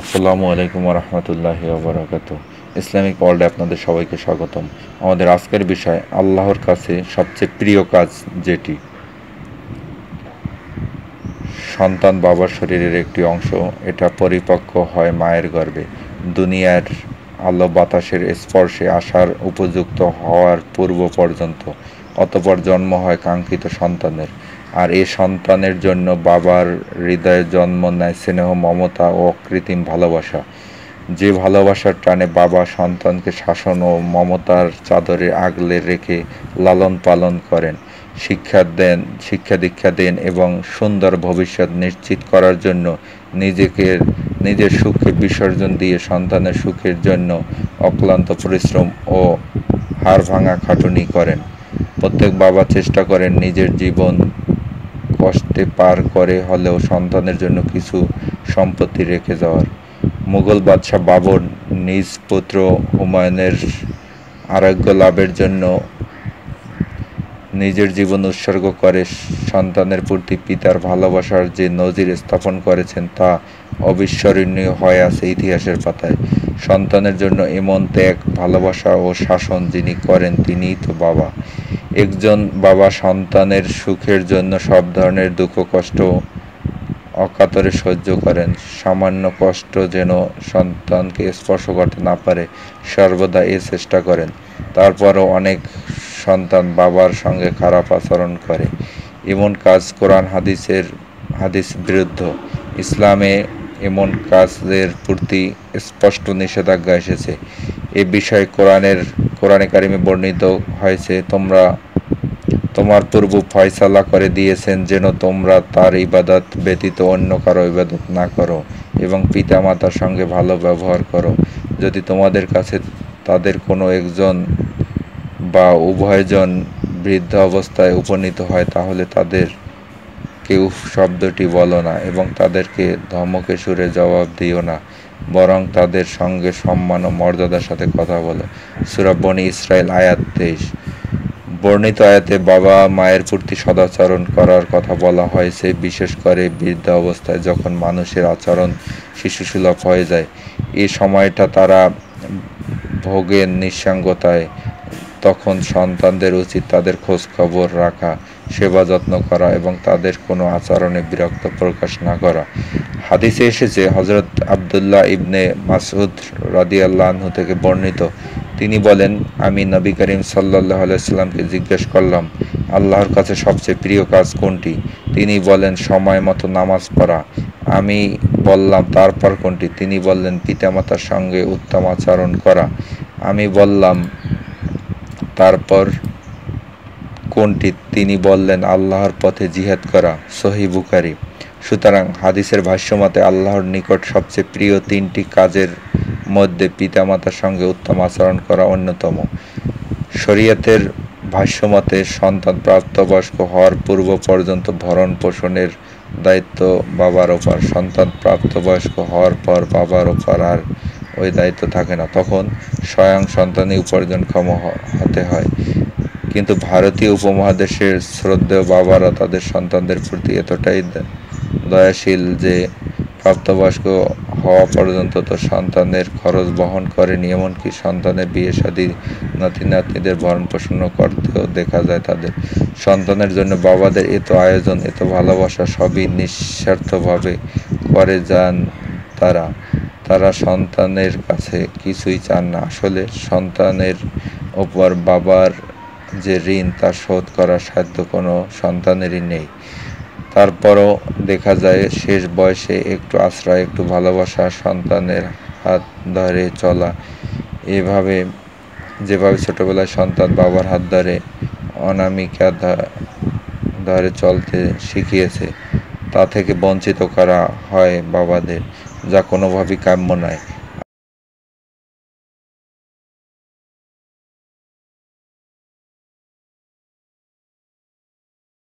আসসালামু আলাইকুম রহমতুল্লাহ ওবরাকাত ইসলামিক ওয়ার্ল্ডে আপনাদের সবাইকে স্বাগতম। আমাদের আজকের বিষয় আল্লাহর কাছে সবচেয়ে প্রিয় কাজ যেটি। সন্তান বাবার শরীরের একটি অংশ, এটা পরিপক্ক হয় মায়ের গর্ভে। দুনিয়ার আলো বাতাসের স্পর্শে আসার উপযুক্ত হওয়ার পূর্ব পর্যন্ত অতপর জন্ম হয় কাঙ্ক্ষিত সন্তানের। আর এ সন্তানের জন্য বাবার হৃদয়ে জন্ম নেয় স্নেহ, মমতা ও অকৃত্রিম ভালোবাসা। যে ভালোবাসার টানে বাবা সন্তানকে শাসন ও মমতার চাদরে আগলে রেখে লালন পালন করেন। শিক্ষা দেন, শিক্ষা দীক্ষা দেন এবং সুন্দর ভবিষ্যৎ নিশ্চিত করার জন্য নিজেকে, নিজের সুখে বিসর্জন দিয়ে সন্তানের সুখের জন্য অক্লান্ত পরিশ্রম ও হাড় ভাঙা খাটুনি করেন। প্রত্যেক বাবা চেষ্টা করেন নিজের জীবন কষ্টে পার করে হলেও সন্তানের জন্য কিছু সম্পত্তি রেখে যাওয়ার। মুঘল বাদশাহ বাবর নিজ পুত্র হুমায়ুনের আরোগ্য লাভের জন্য নিজের জীবন উৎসর্গ করে সন্তানের প্রতি পিতার ভালোবাসার যে নজির স্থাপন করেছেন তা অবিস্মরণীয় হয়ে আছে ইতিহাসের পাতায়। সন্তানের জন্য এমন ত্যাগ, ভালোবাসা ও শাসন যিনি করেন তিনিই তো বাবা। একজন বাবা সন্তানের সুখের জন্য সব ধরনের দুঃখ, কষ্ট অকাতরে সহ্য করেন। সামান্য কষ্ট যেন সন্তানকে স্পর্শ করতে না পারে, সর্বদা এ চেষ্টা করেন। তারপরও অনেক সন্তান বাবার সঙ্গে খারাপ আচরণ করে। এমন কাজ কোরআন হাদিসের, হাদিস বিরুদ্ধ। ইসলামে এমন কাজের প্রতি স্পষ্ট নিষেধাজ্ঞা এসেছে। এ বিষয়ে কোরআনের, কোরআনে কারিমে বর্ণিত হয়েছে, তোমরা, তোমার পূর্ব ফয়সালা করে দিয়েছেন যেন তোমরা তার ইবাদত ব্যতীত অন্য কারও ইবাদত না করো এবং পিতা মাতার সঙ্গে ভালো ব্যবহার করো। যদি তোমাদের কাছে তাদের কোনো একজন বা উভয়জন বৃদ্ধ অবস্থায় উপনীত হয়, তাহলে তাদের কেউ শব্দটি বলো না এবং তাদেরকে ধমকে সুরে জবাব দিও না, বরং তাদের সঙ্গে সম্মান ও মর্যাদার সাথে কথা বলো। সুরাবনি ইসরায়েল আয়াত তেইশ। বর্ণিত আয়াতে বাবা মায়ের প্রতি সদাচরণ করার কথা বলা হয়েছে বিশেষ করে বৃদ্ধ অবস্থায় যখন মানুষের আচরণ শিশুসুলভ হয়ে যায়। এই সময়টা তারা ভোগের নিঃসঙ্গতায়, তখন সন্তানদের উচিত তাদের খোঁজ খবর রাখা। সেবা যত্ন করা এবং তাদের কোনো আচরণে বিরক্ত প্রকাশ না করা। হাদিসে এসেছে হজরত আবদুল্লাহ ইবনে মাসুদ রাদিয়াল্লাহু থেকে বর্ণিত। তিনি বলেন, আমি নবী করিম সাল্লাহ আলাইসাল্লামকে জিজ্ঞেস করলাম, আল্লাহর কাছে সবচেয়ে প্রিয় কাজ কোনটি? তিনি বলেন, সময় মতো নামাজ পড়া। আমি বললাম, তারপর কোনটি? তিনি বললেন, পিতামাতার সঙ্গে উত্তম আচরণ করা। আমি বললাম, তারপর কোনটি? তিনি বললেন, আল্লাহর পথে জিহাদ করা সহি বুকারি সুতরাং হাদিসের ভাষ্যমতে আল্লাহর নিকট সবচেয়ে প্রিয় তিনটি কাজের মধ্যে পিতামাতার সঙ্গে উত্তম আচরণ করা অন্যতম। শরীয়তের ভাষ্যমতে সন্তান প্রাপ্তবয়স্ক হওয়ার পূর্ব পর্যন্ত ভরণ পোষণের দায়িত্ব বাবার ওপর, সন্তান প্রাপ্তবয়স্ক হওয়ার পর বাবার ওপর আর ওই দায়িত্ব থাকে না। তখন স্বয়ং সন্তানই উপার্জনক্ষম হতে হয়। কিন্তু ভারতীয় উপমহাদেশের শ্রদ্ধেয় বাবারা তাদের সন্তানদের প্রতি এতটাই দয়াশীল যে প্রাপ্তবয়স্ক হওয়া পর্যন্ত তো সন্তানের খরচ বহন করেনি। এমনকি সন্তানের বিয়ে শাদী নাতি নাতনিদের ভরণ পোষণ করতেও দেখা যায় তাদের। সন্তানের জন্য বাবাদের এত আয়োজন, এত ভালোবাসা সবই নিঃস্বার্থভাবে করে যান তারা। তারা সন্তানের কাছে কিছুই চান না। আসলে সন্তানের ওপর বাবার যে ঋণ তা শোধ করার সাধ্য কোনো সন্তানেরই নেই। তারপরও দেখা যায় শেষ বয়সে একটু আশ্রয়, একটু ভালোবাসা সন্তানের হাত ধরে চলা। এভাবে, যেভাবে ছোটোবেলায় সন্তান বাবার হাত ধরে, অনামিকা ধরে চলতে শিখিয়েছে, তা থেকে বঞ্চিত করা হয় বাবাদের, যা কোনোভাবেই কাম্য নয়।